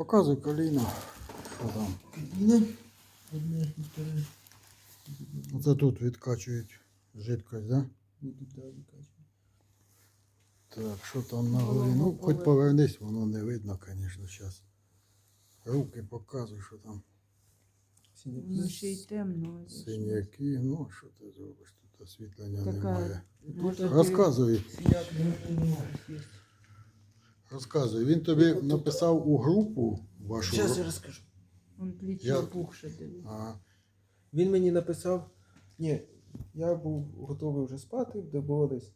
Показуй коліно. Що там? Кабіна. Одне, вторе. Оце тут відкачують жидкость, да? Так, що там на горі? Ну, хоч повернись, воно не видно, звісно, зараз. Руки показуй, що там. Синяки. Ну, ще й темно. Синяки, ну що ти зробиш? Тут освітлення Така- немає. Розказуй, Синяк є. Розказуй. Він тобі написав у групу вашу. Зараз я розкажу. Он плечо Я- пухше. Він мені написав. Ні, я був готовий вже спати, де було десь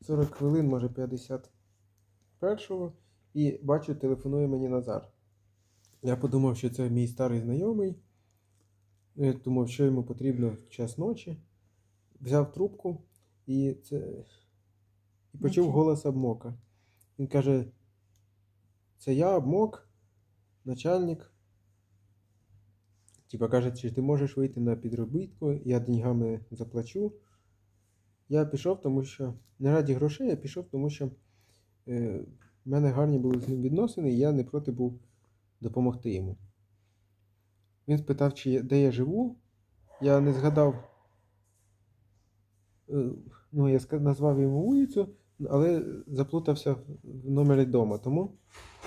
40 хвилин, може 51-го. І бачу, телефонує мені Назар. Я подумав, що це мій старий знайомий. Я думав, що йому потрібно в час ночі. Взяв трубку і це. І почув голос обмока. Він каже: Це я обмок, начальник. Типа каже, чи ти можеш вийти на підробітку, я деньгами заплачу. Я пішов, тому що не раді грошей, я пішов, тому що е, в мене гарні були з ним відносини, і я не проти був допомогти йому. Він спитав, чи я- де я живу. Я не згадав. е, Ну, я назвав йому вулицю, але заплутався в номері дома. Тому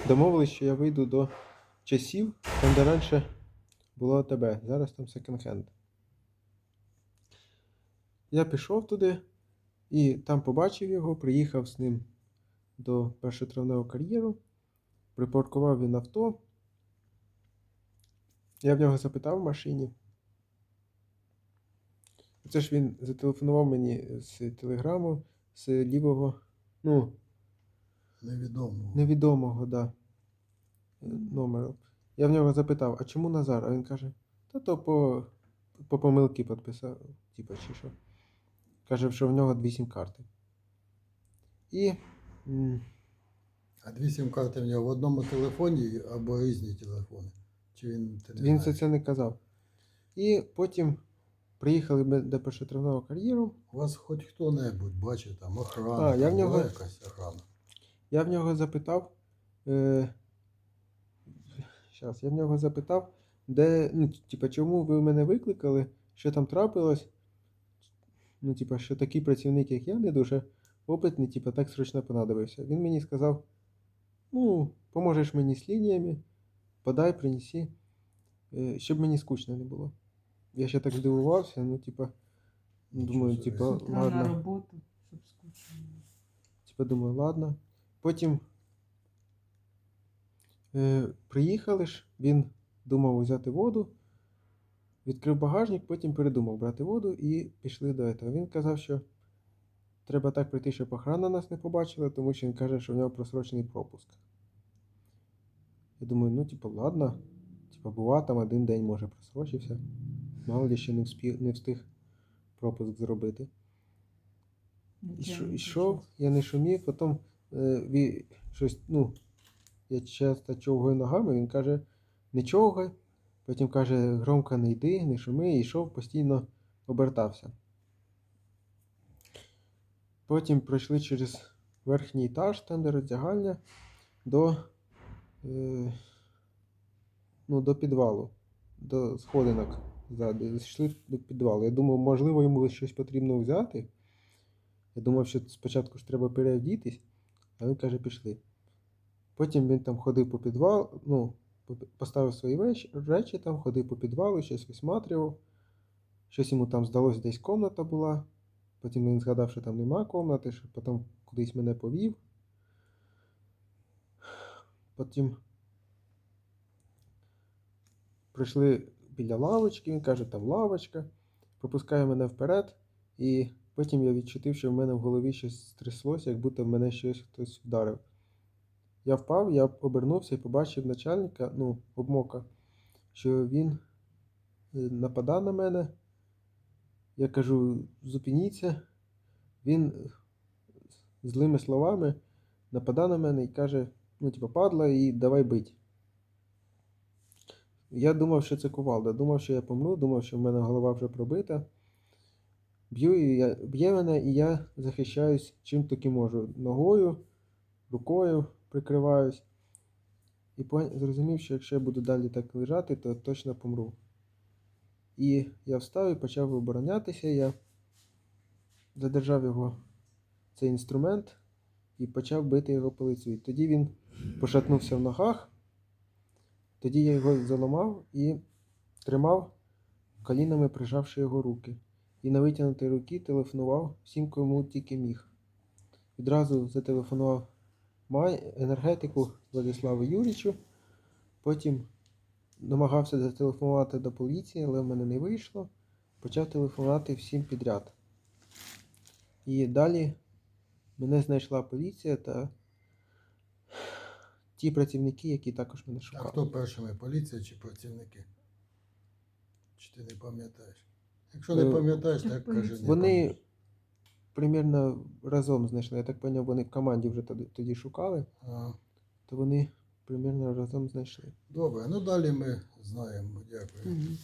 домовились, що я вийду до часів, там, де раніше було АТБ, зараз там секонд-хенд. Я пішов туди і там побачив його, приїхав з ним до першотравневого кар'єру, припаркував він авто. Я в нього запитав в машині. Це ж він зателефонував мені з телеграму, з лівого, ну, Невідомо. невідомого, да, номеру. Я в нього запитав, а чому Назар? А він каже, та то по, по помилки підписав, типа, чи що. Каже, що в нього дві сім-карти. І А дві сім-карти в нього в одному телефоні або різні телефони. Чи він він це не казав. І потім приїхали ми до першотравного кар'єру. У вас хоч хто-небудь бачить там охрана. А, я в нього- була якась охрана. Я в нього запитав. Е, щас, я в нього запитав, де, ну, типа, чому ви мене викликали, що там трапилось. Ну, типа, що такий працівник, як я, не дуже опитний, типа, так срочно понадобився. Він мені сказав: ну, поможеш мені з лініями, подай, принеси, е, щоб мені скучно не було. Я ще так здивувався, ну, типа, думаю, Нічого типа, собі. Утра на ладно. роботу, щоб скучно. Типа думаю, ладно. Потім е, приїхали ж, він думав взяти воду, відкрив багажник, потім передумав брати воду і пішли до этого. Він казав, що треба так прийти, щоб охрана нас не побачила, тому що він каже, що в нього просрочений пропуск. Я думаю, ну, типу, ладно. Типа, бува, там один день може просрочився. Мало ли ще не, вспів, не встиг пропуск зробити. Не ішов, почув. я не шумів, потім е, ві, щось, ну, я часто човгаю ногами, він каже, не човгай, потім каже, громко не йди, не шуми, і йшов, постійно обертався. Потім пройшли через верхній етаж, там де роздягальня, до, е, ну, до підвалу, до сходинок ззаду. Йшли до підвалу. Я думав, можливо, йому щось потрібно взяти. Я думав, що спочатку ж треба переодітись, а він каже, пішли. Потім він там ходив по підвалу, ну, поставив свої речі, речі там, ходив по підвалу, щось висматрював. Щось йому там здалося, десь комната була. Потім він згадав, що там нема комнати, що потім кудись мене повів. Потім прийшли біля лавочки, він каже, там лавочка, пропускає мене вперед, і потім я відчутив, що в мене в голові щось стряслося, як будто в мене щось хтось вдарив. Я впав, я обернувся і побачив начальника, ну, обмока, що він е, нападав на мене. Я кажу, зупиніться. Він е, злими словами нападав на мене і каже, ну, типу, падла і давай бить. Я думав, що це кувалда, думав, що я помру, думав, що в мене голова вже пробита. Б'ю, і я, б'є мене, і я захищаюсь чим тільки можу. Ногою, рукою прикриваюсь. І зрозумів, що якщо я буду далі так лежати, то точно помру. І я встав і почав оборонятися. Я задержав його цей інструмент і почав бити його по лицю. І тоді він пошатнувся в ногах. Тоді я його заламав і тримав, колінами прижавши його руки. І на витягнутій руки телефонував всім, кому тільки міг. Відразу зателефонував енергетику Владиславу Юрічу. Потім намагався зателефонувати до поліції, але в мене не вийшло. Почав телефонувати всім підряд. І далі мене знайшла поліція та ті працівники, які також мене А хто першими? Поліція чи працівники? Чи ти не пам'ятаєш? Якщо не Е, пам'ятаєш, так каже кажи. не Вони примірно разом знайшли. Я так поняв, вони в команді вже тоді, тоді шукали, А, то вони примірно разом знайшли. Добре, ну далі ми знаємо. Дякую. Мгм.